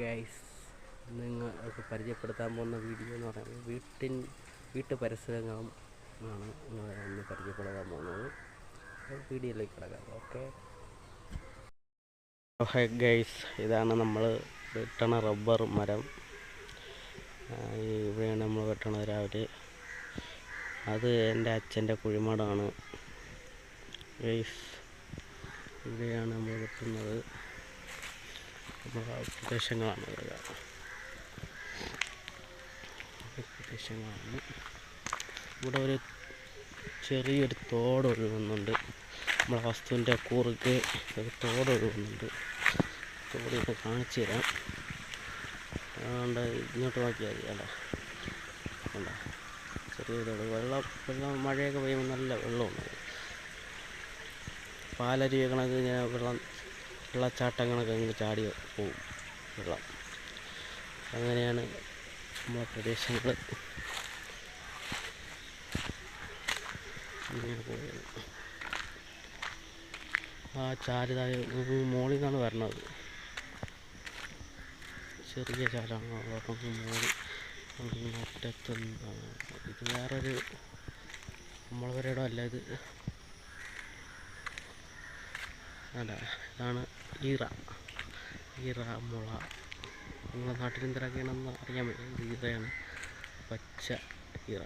Guys നിങ്ങൾക്ക് പരിചയപ്പെടുത്താൻ പോകുന്ന വീഡിയോ എന്ന് പറയുന്നത് വീട്ടിൻ വീട്ടു പരിസരങ്ങളും ആണ് നിങ്ങളെ ഒന്ന് പരിചയപ്പെടുത്താൻ പോകുന്നത്. വീഡിയോയിലേക്ക് കിടക്കാം. ഓക്കെ ഹൈ ഗൈസ് ഇതാണ് നമ്മൾ വെട്ടണ റബ്ബർ മരം. ഇവിടെയാണ് നമ്മൾ വെട്ടണത് രാവിലെ. അത് എന്റെ അച്ഛന്റെ കുഴിമടാണ്. ഗൈസ് ഇവിടെയാണ് നമ്മൾ വെട്ടുന്നത്. പ്രദേശങ്ങളാണ് പ്രദേശങ്ങളാണ് ഇവിടെ ഒരു ചെറിയൊരു തോട് ഒഴുകുന്നുണ്ട് നമ്മുടെ വസ്തുവിന്റെ കുറുക്ക് ഒരു തോട് ഒഴുകുന്നുണ്ട് തോട് ഇത് കാണിച്ചു തരാം. അതുകൊണ്ട് ഇങ്ങോട്ട് നോക്കിയാൽ മതി. അല്ല കണ്ട? ചെറിയ തോട്. വെള്ളം വെള്ളം മഴയൊക്കെ പെയ്യുമ്പോൾ നല്ല വെള്ളമുണ്ട് പാലരുവി കണക്ക് ഇങ്ങനെ വെള്ളം വെള്ളച്ചാട്ടങ്ങളൊക്കെ ഇങ്ങനെ ചാടി പോവും. വെള്ളം. അങ്ങനെയാണ് നമ്മുടെ പ്രദേശങ്ങൾ ആ ചാരിതായ മോളിൽ നിന്നാണ് വരണത്. ചെറിയ ചാലാണ് അപ്പം മോളി മുറ്റത്തുനിന്നാണ് ഇത് വേറൊരു നമ്മളവരുടെ അല്ല ഇത് അല്ല ഇതാണ് ഈറ. ഈറ മുള. നിങ്ങളുടെ നാട്ടിൽ എന്തിനൊക്കെയാണെന്ന് അറിയാൻ പറ്റും ഈറയാണ്. പച്ച ഈറ.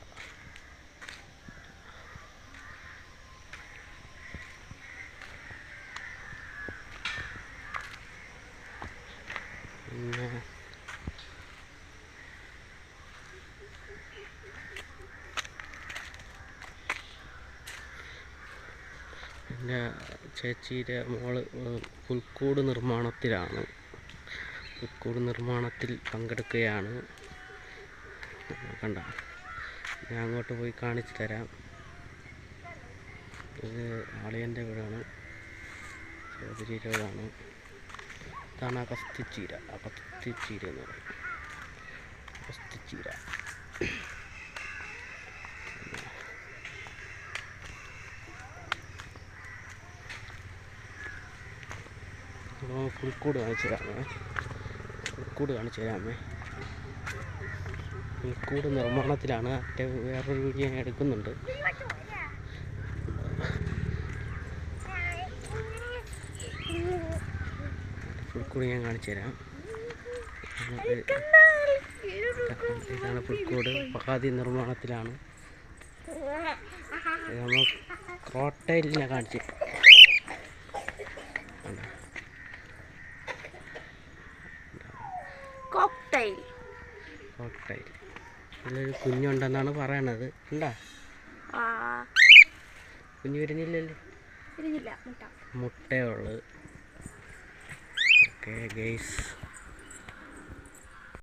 പിന്നെ എന്റെ ചേച്ചിയുടെ മോൾ പുൽക്കൂട് നിർമ്മാണത്തിലാണ്. പുൽക്കൂട് നിർമ്മാണത്തിൽ പങ്കെടുക്കുകയാണ്. കണ്ട? ഞാൻ അങ്ങോട്ട് പോയി കാണിച്ചു തരാം. ഇത് ആളിയന്റെ വീടാണ്. ചൗധരിയുടെ വീടാണ് ഇതാണ് അഗസ്തിച്ചീര അഗസ്തിച്ചീര എന്ന് പറയും. അഗസ്തിച്ചീര അപ്പോൾ പുൽക്കൂട് കാണിച്ചു തരാമേ. പുൽക്കൂട് കാണിച്ചു തരാമേ. പുൽക്കൂട് നിർമ്മാണത്തിലാണ് മറ്റേ വേറൊരു വീഡിയോ ഞാൻ എടുക്കുന്നുണ്ട്. പുൽക്കൂട് ഞാൻ കാണിച്ചു തരാം. ഇത് ഇതാണ് പുൽക്കൂട്. പകാതി നിർമ്മാണത്തിലാണ്. നമ്മൾ ക്രോട്ടയിലിനെ കാണിച്ചു കണ്ടോ? കോക്ടൈൽ കോട്ടയിൽ ഇതിലൊരു കുഞ്ഞുണ്ടെന്നാണ് പറയണത്. ഉണ്ടാ കുഞ്ഞ് വരുന്നില്ലല്ലോ മുട്ടയുള്ളത് ഓക്കെ ഗെയ്സ്